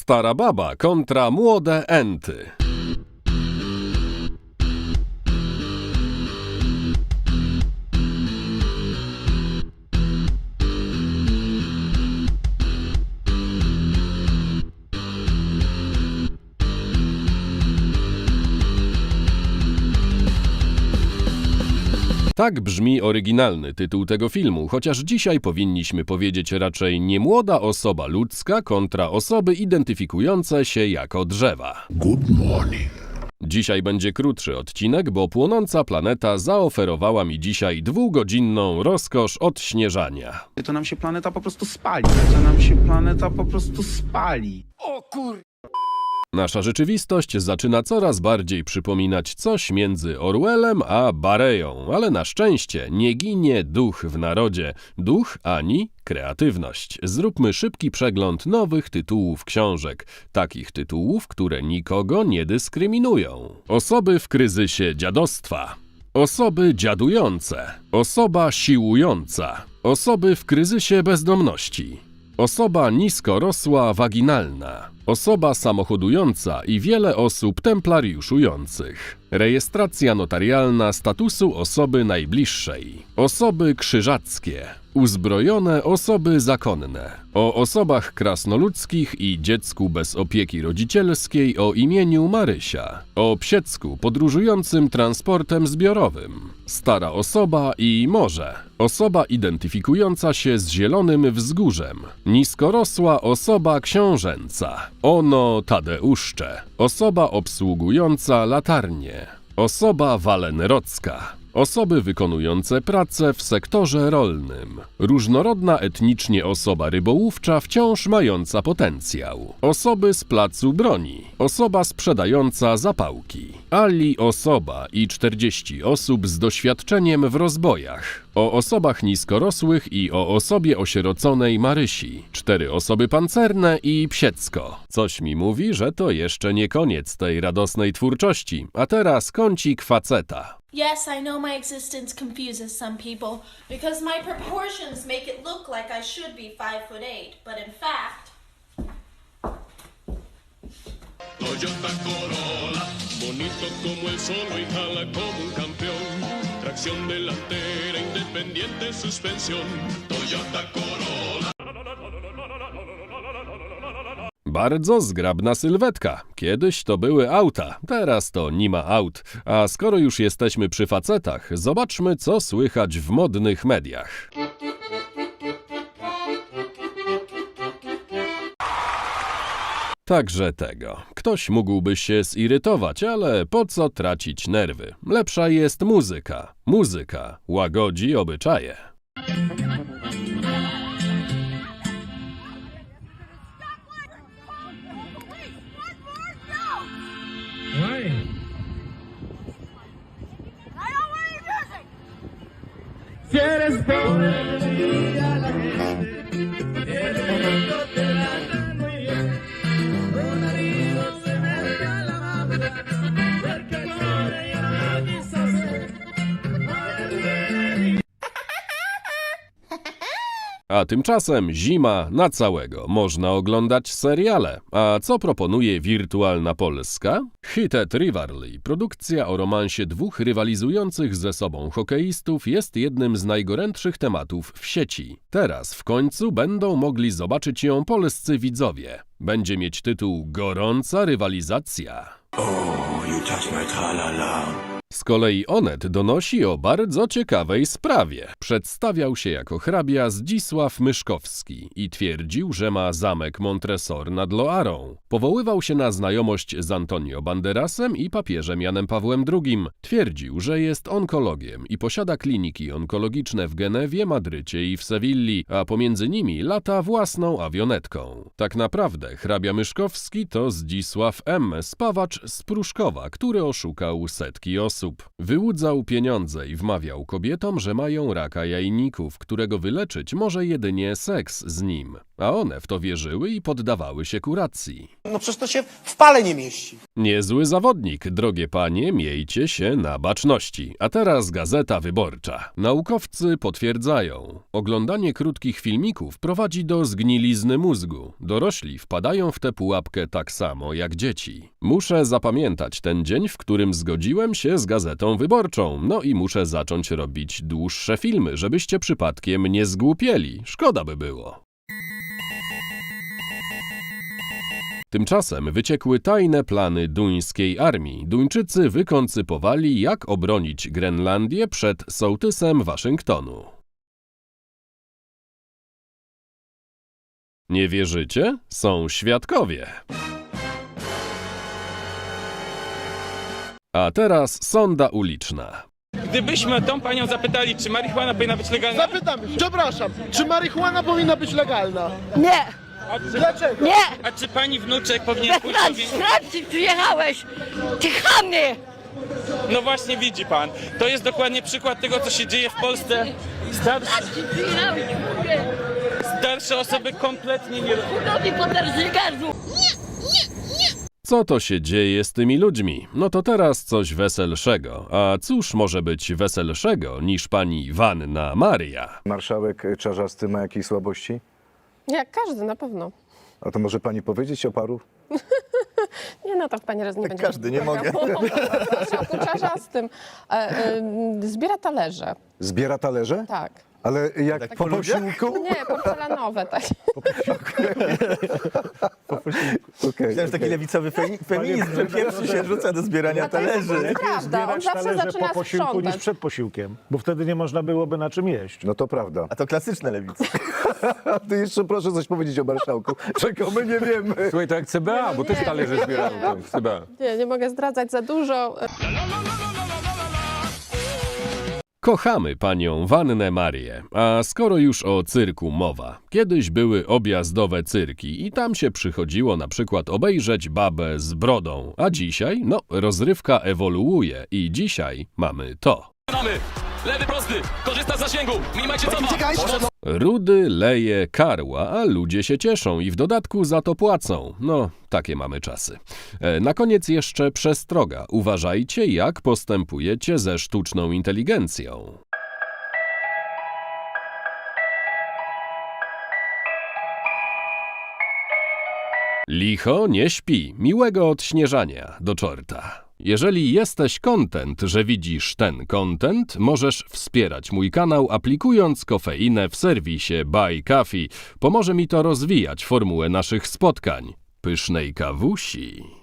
Stara baba kontra młode enty. Tak brzmi oryginalny tytuł tego filmu, chociaż dzisiaj powinniśmy powiedzieć raczej nie młoda osoba ludzka kontra osoby identyfikujące się jako drzewa. Good morning. Dzisiaj będzie krótszy odcinek, bo płonąca planeta zaoferowała mi dzisiaj dwugodzinną rozkosz odśnieżania. to nam się planeta po prostu spali. To nam się planeta po prostu spali. Nasza rzeczywistość zaczyna coraz bardziej przypominać coś między Orwellem a Bareją, ale na szczęście nie ginie duch w narodzie, duch ani kreatywność. Zróbmy szybki przegląd nowych tytułów książek, takich tytułów, które nikogo nie dyskryminują. Osoby w kryzysie dziadostwa. Osoby dziadujące. Osoba siłująca. Osoby w kryzysie bezdomności. Osoba niskorosła waginalna, osoba samochodująca i wiele osób templariuszujących. Rejestracja notarialna statusu osoby najbliższej. Osoby krzyżackie. Uzbrojone osoby zakonne. O osobach krasnoludzkich i dziecku bez opieki rodzicielskiej o imieniu Marysia. O psiecku podróżującym transportem zbiorowym. Stara osoba i morze. Osoba identyfikująca się z zielonym wzgórzem. Niskorosła osoba książęca. Ono Tadeuszcze. Osoba obsługująca latarnię. Osoba walenrocka. Osoby wykonujące pracę w sektorze rolnym. Różnorodna etnicznie osoba rybołówcza wciąż mająca potencjał. Osoby z placu broni. Osoba sprzedająca zapałki. Ali osoba i 40 osób z doświadczeniem w rozbojach. O osobach niskorosłych i o osobie osieroconej Marysi. Cztery osoby pancerne i psiecko. Coś mi mówi, że to jeszcze nie koniec tej radosnej twórczości. A teraz kącik faceta. Yes, I know my existence confuses some people because my proportions make it look like I should be five foot eight, but in fact, Toyota Corolla, bonito como el sol y jala como un campeón. Tracción delantera, independiente suspensión. Toyota Corolla. Bardzo zgrabna sylwetka. Kiedyś to były auta, teraz to nie ma aut. A skoro już jesteśmy przy facetach, zobaczmy co słychać w modnych mediach. Także tego. Ktoś mógłby się zirytować, ale po co tracić nerwy? Lepsza jest muzyka. Muzyka łagodzi obyczaje. A tymczasem zima na całego. Można oglądać seriale. A co proponuje wirtualna Polska? Hitet Rivalry, produkcja o romansie dwóch rywalizujących ze sobą hokeistów, jest jednym z najgorętszych tematów w sieci. Teraz w końcu będą mogli zobaczyć ją polscy widzowie. Będzie mieć tytuł Gorąca rywalizacja. Oh, you touch my tra-la-la. Z kolei Onet donosi o bardzo ciekawej sprawie. Przedstawiał się jako hrabia Zdzisław Myszkowski i twierdził, że ma zamek Montresor nad Loarą. Powoływał się na znajomość z Antonio Banderasem i papieżem Janem Pawłem II. Twierdził, że jest onkologiem i posiada kliniki onkologiczne w Genewie, Madrycie i w Sewilli, a pomiędzy nimi lata własną awionetką. Tak naprawdę hrabia Myszkowski to Zdzisław M., spawacz z Pruszkowa, który oszukał setki osób. Wyłudzał pieniądze i wmawiał kobietom, że mają raka jajników, którego wyleczyć może jedynie seks z nim. A one w to wierzyły i poddawały się kuracji. No przecież to się w pale nie mieści. Niezły zawodnik, drogie panie, miejcie się na baczności. A teraz Gazeta Wyborcza. Naukowcy potwierdzają, oglądanie krótkich filmików prowadzi do zgnilizny mózgu. Dorośli wpadają w tę pułapkę tak samo jak dzieci. Muszę zapamiętać ten dzień, w którym zgodziłem się z Gazetą Wyborczą. No i muszę zacząć robić dłuższe filmy, żebyście przypadkiem nie zgłupieli. Szkoda by było. Tymczasem wyciekły tajne plany duńskiej armii. Duńczycy wykoncypowali, jak obronić Grenlandię przed sołtysem Waszyngtonu. Nie wierzycie? Są świadkowie. A teraz sonda uliczna. Gdybyśmy tą panią zapytali, czy marihuana powinna być legalna, Zapytam, przepraszam, czy marihuana powinna być legalna? Nie, Dlaczego? nie! a czy pani wnuczek powinien pójść do więzienia? Francji przyjechałeś! Ty chamie! No właśnie widzi pan. To jest dokładnie przykład tego, co się dzieje w Polsce. Starsze, Francji przyjechałeś, mówię! starsze osoby kompletnie nie... Nogi poderży gazu! Co to się dzieje z tymi ludźmi? No to teraz coś weselszego. A cóż może być weselszego niż pani Wanna Maria? Marszałek Czarzasty ma jakieś słabości? Jak każdy, na pewno. A to może pani powiedzieć o paru? Nie, no to w pani raz nie będzie. każdy, nie mogę. Marszałku czarzastym. E, e, zbiera talerze, Zbiera talerze? tak. Ale jak po posiłku? Nie, porcelanowe, tak. Okay, Myślałem, że taki lewicowy fe- feminizm, że pierwszy się rzuca do zbierania to jest talerzy. prawda, on zawsze zaczyna sprzątać. przed posiłkiem, bo wtedy nie można byłoby na czym jeść. No to prawda. A to klasyczne lewice. A ty jeszcze proszę coś powiedzieć o marszałku, czego my nie wiemy. Słuchaj, to jak CBA, bo też Nie. talerze zbierają tam w CBA. Nie, nie mogę zdradzać za dużo. Kochamy panią Wannę Marię, a skoro już o cyrku mowa, kiedyś były objazdowe cyrki i tam się przychodziło na przykład obejrzeć babę z brodą, a dzisiaj, no, rozrywka ewoluuje i dzisiaj mamy to. Mamy! Lewy prosty! Korzysta z zasięgu! Mimajcie co ma! Rudy leje karła, a ludzie się cieszą i w dodatku za to płacą. No, takie mamy czasy. E, na koniec jeszcze przestroga. Uważajcie, jak postępujecie ze sztuczną inteligencją. Licho nie śpi. Miłego odśnieżania do czorta. Jeżeli jesteś content, że widzisz ten content, możesz wspierać mój kanał aplikując kofeinę w serwisie Buy Coffee. Pomoże mi to rozwijać formułę naszych spotkań. Pysznej kawusi.